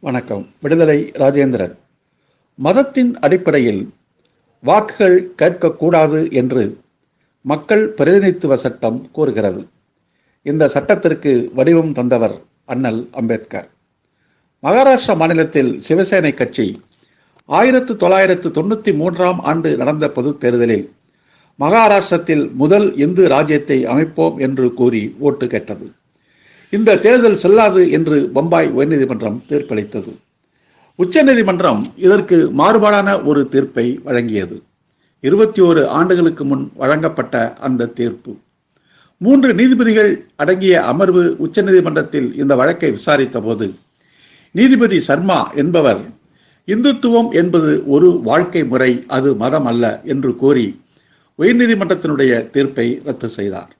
வணக்கம். விடுதலை ராஜேந்திரன். மதத்தின் அடிப்படையில் வாக்குகள் கேட்கக்கூடாது என்று மக்கள் பிரதிநிதித்துவ சட்டம் கூறுகிறது. இந்த சட்டத்திற்கு வடிவம் தந்தவர் அண்ணல் அம்பேத்கர். மகாராஷ்டிரா மாநிலத்தில் சிவசேனை கட்சி ஆயிரத்து தொள்ளாயிரத்து தொண்ணூற்றி மூன்றாம் ஆண்டு நடந்த பொதுத் தேர்தலில் மகாராஷ்டிரத்தில் முதல் இந்து ராஜ்யத்தை அமைப்போம் என்று கூறி ஓட்டு கேட்டது. இந்த தேர்தல் செல்லாது என்று பம்பாய் உயர்நீதிமன்றம் தீர்ப்பளித்தது. உச்சநீதிமன்றம் இதற்கு மாறுபாடான ஒரு தீர்ப்பை வழங்கியது. இருபத்தி ஓரு ஆண்டுகளுக்கு முன் வழங்கப்பட்ட அந்த தீர்ப்பு. மூன்று நீதிபதிகள் அடங்கிய அமர்வு உச்சநீதிமன்றத்தில் இந்த வழக்கை விசாரித்த போது நீதிபதி சர்மா என்பவர் இந்துத்துவம் என்பது ஒரு வாழ்க்கை முறை அது மதம் அல்ல என்று கூறி உயர்நீதிமன்றத்தினுடைய தீர்ப்பை ரத்து செய்தார்.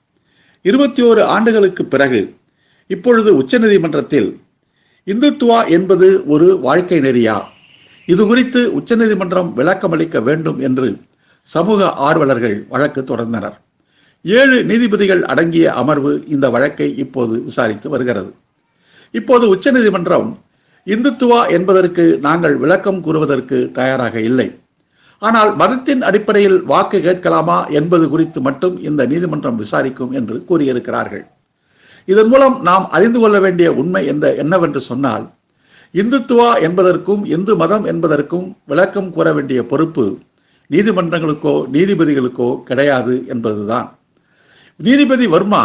இருபத்தி ஓரு ஆண்டுகளுக்கு பிறகு இப்பொழுது உச்சநீதிமன்றத்தில் இந்துத்துவா என்பது ஒரு வாழ்க்கை நெறியா? இது குறித்து உச்சநீதிமன்றம் விளக்கமளிக்க வேண்டும் என்று சமூக ஆர்வலர்கள் வழக்கு தொடர்ந்தனர். ஏழு நீதிபதிகள் அடங்கிய அமர்வு இந்த வழக்கை இப்போது விசாரித்து வருகிறது. இப்போது உச்சநீதிமன்றம் இந்துத்துவா என்பதற்கு நாங்கள் விளக்கம் கூறுவதற்கு தயாராக இல்லை. ஆனால் மதத்தின் அடிப்படையில் வாக்கு கேட்கலாமா என்பது குறித்து மட்டும் இந்த நீதிமன்றம் விசாரிக்கும் என்று கூறியிருக்கிறார்கள். இதன் மூலம் நாம் அறிந்து கொள்ள வேண்டிய உண்மை என்ற என்னவென்று சொன்னால் இந்துத்துவா என்பதற்கும் இந்து மதம் என்பதற்கும் விளக்கம் கூற வேண்டிய பொறுப்பு நீதிமன்றங்களுக்கோ நீதிபதிகளுக்கோ கிடையாது என்பதுதான். நீதிபதி வர்மா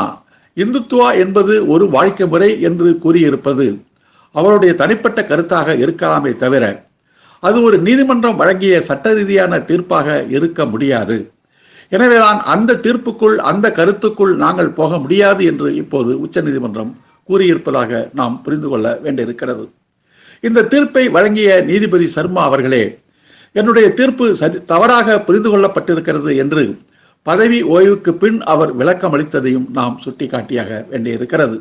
இந்துத்துவா என்பது ஒரு வாழ்க்கை முறை என்று கூறியிருப்பது அவருடைய தனிப்பட்ட கருத்தாக இருக்கலாமே தவிர அது ஒரு நீதிமன்றம் வழங்கிய சட்ட ரீதியான தீர்ப்பாக இருக்க முடியாது. எனவேதான் அந்த தீர்ப்புக்குள் அந்த கருத்துக்குள் நாங்கள் போக முடியாது என்று இப்போது உச்சநீதிமன்றம் கூறியிருப்பதாக நாம் புரிந்து கொள்ள வேண்டியிருக்கிறது. இந்த தீர்ப்பை வழங்கிய நீதிபதி சர்மா அவர்களே என்னுடைய தீர்ப்பு சரி தவறாக புரிந்து கொள்ளப்பட்டிருக்கிறது என்று பதவி ஓய்வுக்கு பின் அவர் விளக்கம் அளித்ததையும் நாம் சுட்டிக்காட்டியாக வேண்டியிருக்கிறது.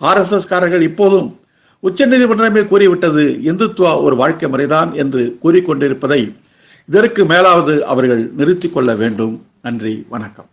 ஆர்எஸ்எஸ் காரர்கள் இப்போதும் உச்சநீதிமன்றமே கூறிவிட்டது இந்துத்துவா ஒரு வாழ்க்கை முறைதான் என்று கூறிக்கொண்டிருப்பதை இதற்கு மேலாவது அவர்கள் நிறுத்திக் கொள்ள வேண்டும். நன்றி வணக்கம்.